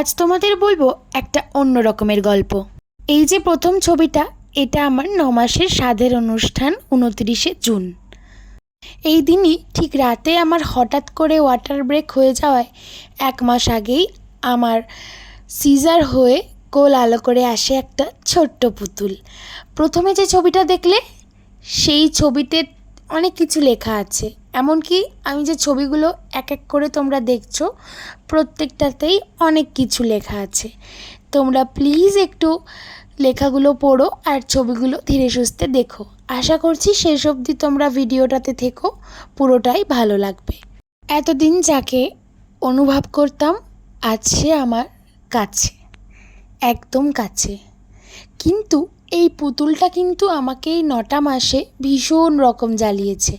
আজ তোমাদের বলব একটা অন্য রকমের গল্প। এই যে প্রথম ছবিটা, এটা আমার ন মাসের স্বাদের অনুষ্ঠান উনত্রিশে জুন। এই দিনই ঠিক রাতে আমার হঠাৎ করে ওয়াটার ব্রেক হয়ে যাওয়ায় এক মাস আগেই আমার সিজার হয়ে কোল আলো করে আসে একটা ছোট্ট পুতুল। প্রথমে যে ছবিটা দেখলে, সেই ছবিতে অনেক কিছু লেখা আছে। এমনকি আমি যে ছবিগুলো এক এক করে তোমরা দেখছ, প্রত্যেকটাতেই অনেক কিছু লেখা আছে। তোমরা প্লিজ একটু লেখাগুলো পড়ো আর ছবিগুলো ধীরে সুস্থে দেখো। আশা করছি শেষ অবধি তোমরা ভিডিওটাতে থেকো, পুরোটাই ভালো লাগবে। এতদিন যাকে অনুভব করতাম সে আমার কাছে, একদম কাছে। কিন্তু এই পুতুলটা কিন্তু আমাকে নটা মাসে ভীষণ রকম জ্বালিয়েছে।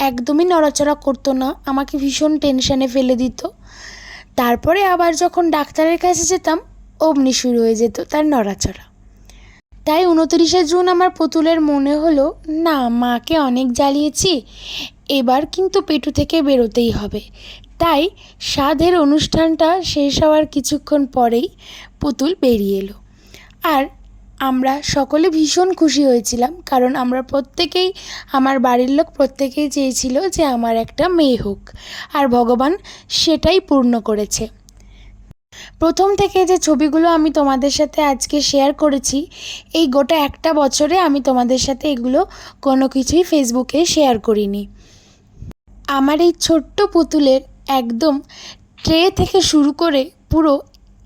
একদমই নড়াচড়া করতো না, আমাকে ভীষণ টেনশানে ফেলে দিত। তারপরে আবার যখন ডাক্তারের কাছে যেতাম, অমনি শুরু হয়ে যেত তার নড়াচড়া। তাই উনতিরিশে জুন আমার পুতুলের মনে হলো, না, মাকে অনেক জ্বালিয়েছি, এবার কিন্তু পেটু থেকে বেরোতেই হবে। তাই সাধের অনুষ্ঠানটা শেষ হওয়ার কিছুক্ষণ পরেই পুতুল বেরিয়ে এলো। আর আমরা সকলে ভীষণ খুশি হয়েছিলাম, কারণ আমরা প্রত্যেকেই, আমার বাড়ির লোক প্রত্যেকেই চেয়েছিল যে আমার একটা মেয়ে হোক, আর ভগবান সেটাই পূর্ণ করেছে। প্রথম থেকে যে ছবিগুলো আমি তোমাদের সাথে আজকে শেয়ার করেছি, এই গোটা একটা বছরে আমি তোমাদের সাথে এগুলো কোনো কিছুই ফেসবুকে শেয়ার করিনি। আমার এই ছোট্ট পুতুলের একদম ট্রে থেকে শুরু করে পুরো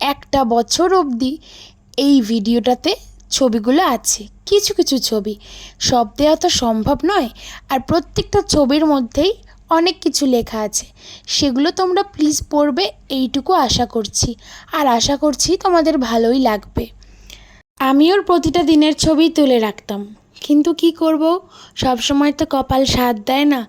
একটা বছর অবধি এই ভিডিওটাতে ছবিগুলো আছে, কিছু কিছু ছবি। সব দেওয়া তো সম্ভব নয়, আর প্রত্যেকটা ছবির মধ্যেই অনেক কিছু লেখা আছে। সেগুলো তোমরা প্লিজ পড়বে, এইটুকু আশা করছি। আর আশা করছি তোমাদের ভালোই লাগবে। আমি ওর প্রতিটা দিনের ছবি তুলে রাখতাম। কিন্তু কি করব? সব সময় তো কপাল সাথ দেয় না।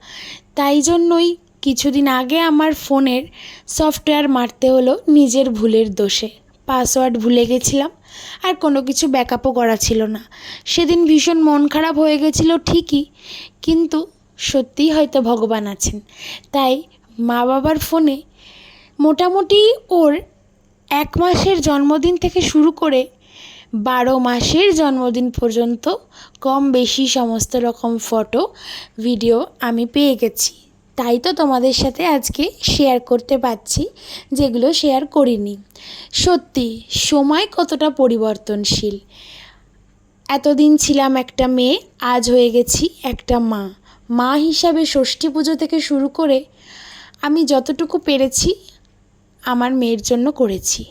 তাই জন্যই কিছুদিন আগে আমার ফোনের সফটওয়্যার মারতে হলো নিজের ভুলের দোষে। পাসওয়ার্ড ভুলে গেছিলাম। আর কোনো কিছু ব্যাকআপও করা ছিল না। সেদিন ভীষণ মন খারাপ হয়ে গেছিল ঠিকই, কিন্তু সত্যিই হয়তো ভগবান আছেন। তাই মা বাবার ফোনে মোটামুটি ওর এক মাসের জন্মদিন থেকে শুরু করে বারো মাসের জন্মদিন পর্যন্ত কম বেশি সমস্ত রকম ফটো ভিডিও আমি পেয়ে গেছি। তাই তো তোমাদের সাথে আজকে শেয়ার করতে পারছি, যেগুলো শেয়ার করিনি। সত্যি, সময় কতটা পরিবর্তনশীল। এতদিন ছিলাম একটা মেয়ে, আজ হয়ে গেছি একটা মা। মা হিসাবে ষষ্ঠী পুজো থেকে শুরু করে আমি যতটুকু পেরেছি, আমার মেয়ের জন্য করেছি।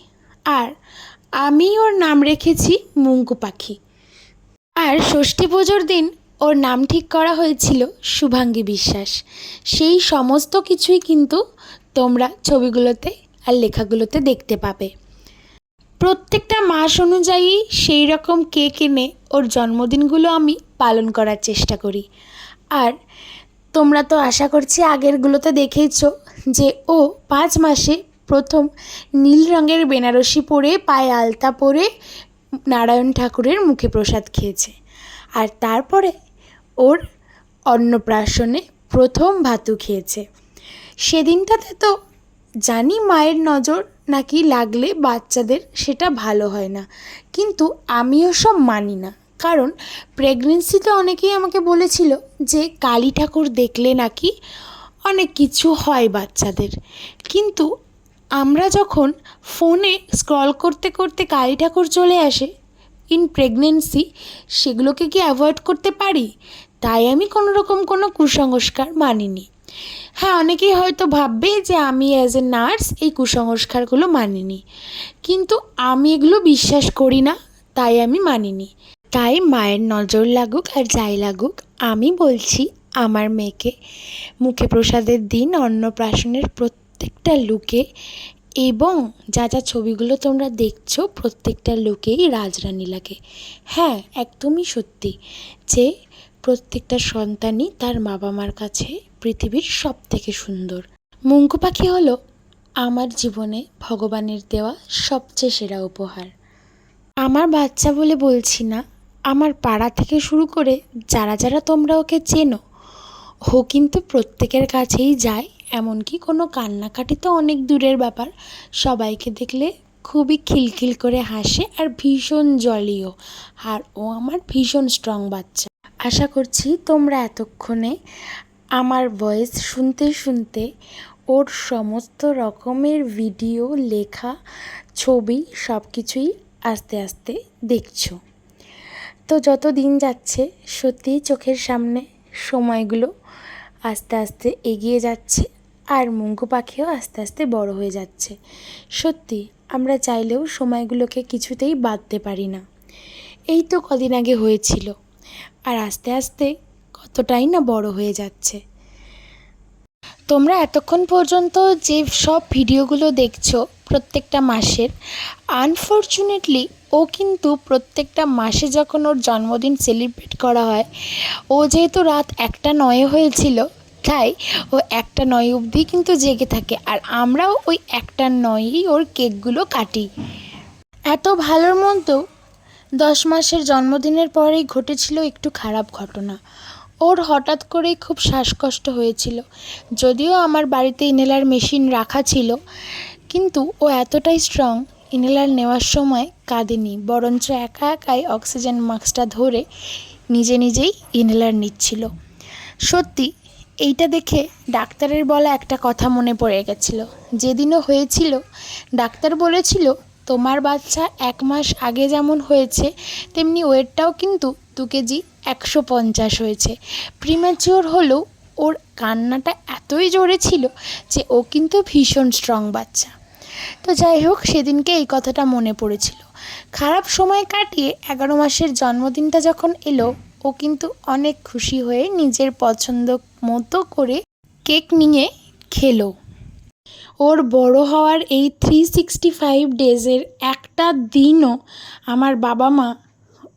আর আমি ওর নাম রেখেছি মুঙ্কু পাখি। আর ষষ্ঠী পুজোর দিন ওর নাম ঠিক করা হয়েছিল শুভাঙ্গী বিশ্বাস। সেই সমস্ত কিছুই কিন্তু তোমরা ছবিগুলোতে আর লেখাগুলোতে দেখতে পাবে। প্রত্যেকটা মাস অনুযায়ী সেই রকম কেক এনে ওর জন্মদিনগুলো আমি পালন করার চেষ্টা করি। আর তোমরা তো আশা করছি আগেরগুলোতে দেখেছ যে ও পাঁচ মাসে প্রথম নীল রঙের বেনারসি পরে পায়ে আলতা পরে নারায়ণ ঠাকুরের মুখে প্রসাদ খেয়েছে। আর তারপরে ওর অন্নপ্রাশনে প্রথম ভাতু খেয়েছে। সেদিনটাতে তো জানি মায়ের নজর নাকি লাগলে বাচ্চাদের সেটা ভালো হয় না। কিন্তু আমিও সব মানি না। কারণ প্রেগনেন্সিতে অনেকেই আমাকে বলেছিল যে কালী ঠাকুর দেখলে নাকি অনেক কিছু হয় বাচ্চাদের। কিন্তু আমরা যখন ফোনে স্ক্রল করতে করতে কালী ঠাকুর চলে আসে ইন প্রেগনেন্সি সেগুলোকে কি অ্যাভয়েড করতে পারি? তাই আমি কোনো রকম কোনো কুসংস্কার মানিনি। হ্যাঁ অনেকেই হয়তো ভাববে যে আমি অ্যাজ এ নার্স এই কুসংস্কারগুলো মানিনি। কিন্তু আমি এগুলো বিশ্বাস করি না, তাই আমি মানিনি। তাই মায়ের নজর লাগুক আর যাই লাগুক, আমি বলছি আমার মেয়েকে মুখে প্রসাদের দিন, অন্নপ্রাশনের প্রত্যেকটা লুকে এবং যা যা ছবিগুলো তোমরা দেখছ প্রত্যেকটা লুকেই রাজরানী লাগে। হ্যাঁ একদমই সত্যি যে প্রত্যেকটা সন্তানই তার বাবা মার কাছে পৃথিবীর সব থেকে সুন্দর। মুঙ্কু পাখি হলো আমার জীবনে ভগবানের দেওয়া সবচেয়ে সেরা উপহার। আমার বাচ্চা বলে বলছি না, আমার পাড়া থেকে শুরু করে যারা যারা তোমরা ওকে চেনো, ও কিন্তু প্রত্যেকের কাছেই যায় এমনকি কোনো কান্নাকাটি তো অনেক দূরের ব্যাপার। সবাইকে দেখলে খুবই খিলখিল করে হাসে আর ভীষণ জলীয় আর ও আমার ভীষণ স্ট্রং বাচ্চা। আশা করছি তোমরা এতক্ষণে আমার ভয়েস শুনতে শুনতে ওর সমস্ত রকমের ভিডিও লেখা, ছবি সব কিছুই আস্তে আস্তে দেখছ। তো যত দিন যাচ্ছে, সত্যিই চোখের সামনে সময়গুলো আস্তে আস্তে এগিয়ে যাচ্ছে। আর মুঙ্গু পাখিও আস্তে আস্তে বড় হয়ে যাচ্ছে। সত্যি, আমরা চাইলেও সময়গুলোকে কিছুতেই বাঁধতে পারি না। এই তো কদিন আগে হয়েছিল, আর আস্তে আস্তে কতটাই না বড় হয়ে যাচ্ছে। তোমরা এতক্ষণ পর্যন্ত যে সব ভিডিওগুলো দেখছ প্রত্যেকটা মাসের, আনফর্চুনেটলি ও কিন্তু প্রত্যেকটা মাসে যখন ওর জন্মদিন সেলিব্রেট করা হয়, ও যেহেতু রাত একটা নয়ে হয়েছিল তাই ও একটা নয় অবধি কিন্তু জেগে থাকে, আর আমরাও ওই একটা নয়েই ওর কেকগুলো কাটি। এত ভালোর মধ্যেও দশ মাসের জন্মদিনের পরেই ঘটেছিল একটু খারাপ ঘটনা। ওর হঠাৎ করেই খুব শ্বাসকষ্ট হয়েছিল, যদিও আমার বাড়িতে ইনহেলার মেশিন রাখা ছিল, কিন্তু ও এতটাই স্ট্রং ইনহেলার নেওয়ার সময় কাঁদেনি, বরঞ্চ একা একাই অক্সিজেন মাস্কটা ধরে নিজে নিজেই ইনহেলার নিচ্ছিল। সত্যি এইটা দেখে ডাক্তারের বলা একটা কথা মনে পড়ে গেছিল। যেদিনও হয়েছিল, ডাক্তার বলেছিল, তোমার বাচ্চা এক মাস আগে যেমন হয়েছে, তেমনি ওয়েটটাও কিন্তু দু কেজি একশো পঞ্চাশ হয়েছে। প্রিম্যাচিওর হলেও ওর কান্নাটা এতই জোরে ছিল যে ও কিন্তু ভীষণ স্ট্রং বাচ্চা। তো যাই হোক, সেদিনকে এই কথাটা মনে পড়েছিল। খারাপ সময় কাটিয়ে এগারো মাসের জন্মদিনটা যখন এলো ও কিন্তু অনেক খুশি হয়ে নিজের পছন্দ মতো করে কেক নিয়ে খেলো। ওর বড় হওয়ার এই থ্রি সিক্সটি ফাইভ ডেজের একটা দিনও আমার বাবা মা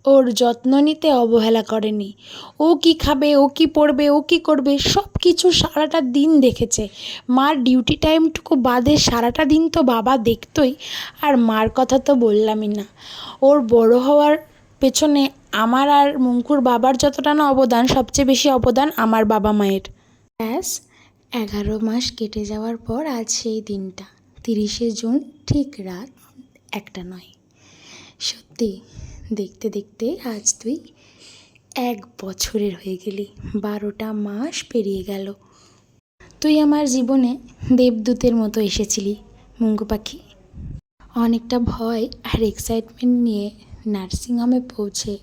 ওর যত্ন নিতে অবহেলা করেনি। ও কি খাবে, ও কি পড়বে, ও কি করবে সব কিছু সারাটা দিন দেখেছে। মার ডিউটি টাইমটুকু বাদে সারাটা দিন তো বাবা দেখতই, আর মার কথা তো বললামই না। ওর বড় হওয়ার পেছনে আমার আর মুঙ্কুর বাবার যতটা না অবদান, সবচেয়ে বেশি অবদান আমার বাবা মায়ের। ব্যাস, এগারো মাস কেটে যাওয়ার পর আজ সেই দিনটা। তিরিশে জুন ঠিক রাত একটা নয়। সত্যি, দেখতে দেখতে আজ তুই এক বছরের হয়ে গেলি। বারোটা মাস পেরিয়ে গেল। তুই আমার জীবনে দেবদূতের মতো এসেছিলি, মুঙ্গু পাখি। অনেকটা ভয় আর এক্সাইটমেন্ট নিয়ে নার্সিংহোমে পৌঁছে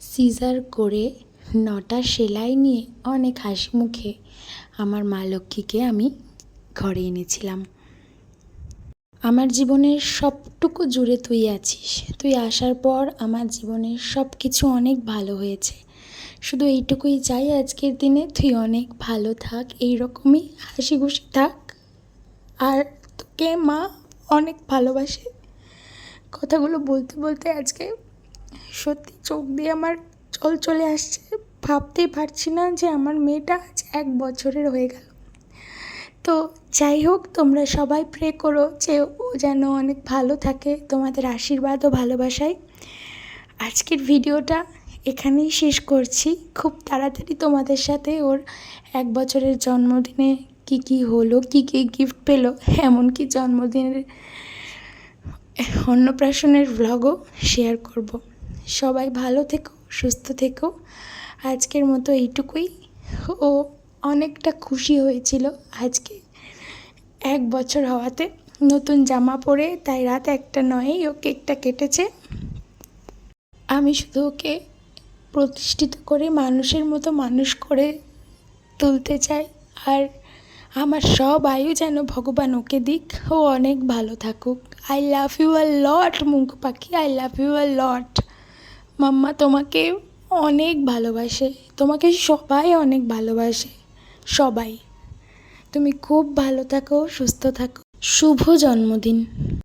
সিজার করে নটা সেলাই নিয়ে অনেক হাসি মুখে আমার মা লক্ষ্মীকে আমি ঘরে এনেছিলাম। আমার জীবনের সবটুকু জুড়ে তুই আছিস। তুই আসার পর আমার জীবনের সব কিছু অনেক ভালো হয়েছে। শুধু এইটুকুই চাই আজকের দিনে তুই অনেক ভালো থাক এই রকমই হাসি খুশি থাক। আর তোকে মা অনেক ভালোবাসে। কথাগুলো বলতে বলতে আজকে সত্যি চোখ দিয়ে আমার জল চলে আসছে। ভাবতেই পারছি না যে আমার মেয়েটা আজ এক বছরের হয়ে গেল। তো যাই হোক, তোমরা সবাই প্রে করো যে ও যেন অনেক ভালো থাকে, তোমাদের আশীর্বাদ ও ভালোবাসায়। আজকের ভিডিওটা এখানেই শেষ করছি। খুব তাড়াতাড়ি তোমাদের সাথে ওর এক বছরের জন্মদিনে কি কি হলো, কি কি গিফট পেল, এমনকি জন্মদিনের অন্নপ্রাশনের ভ্লগও শেয়ার করব। সবাই ভালো থেকো, সুস্থ থেকো। আজকের মতো এইটুকুই। ও অনেকটা খুশি হয়েছিল আজকে। এক বছর হওয়াতে নতুন জামা পরে, তাই রাত একটা নয়ই ও কেকটা কেটেছে। আমি শুধু ওকে প্রতিষ্ঠিত করে মানুষের মতো মানুষ করে তুলতে চাই। আর আমার সব আয়ু যেন ভগবান ওকে দিক, ও অনেক ভালো থাকুক। I love you a lot মুখ পাখি I love you a lot mamma তোমাকে অনেক ভালোবাসে, তোমাকে সবাই অনেক ভালোবাসে, সবাই। তুমি খুব ভালো থাকো, সুস্থ থাকো। শুভ জন্মদিন।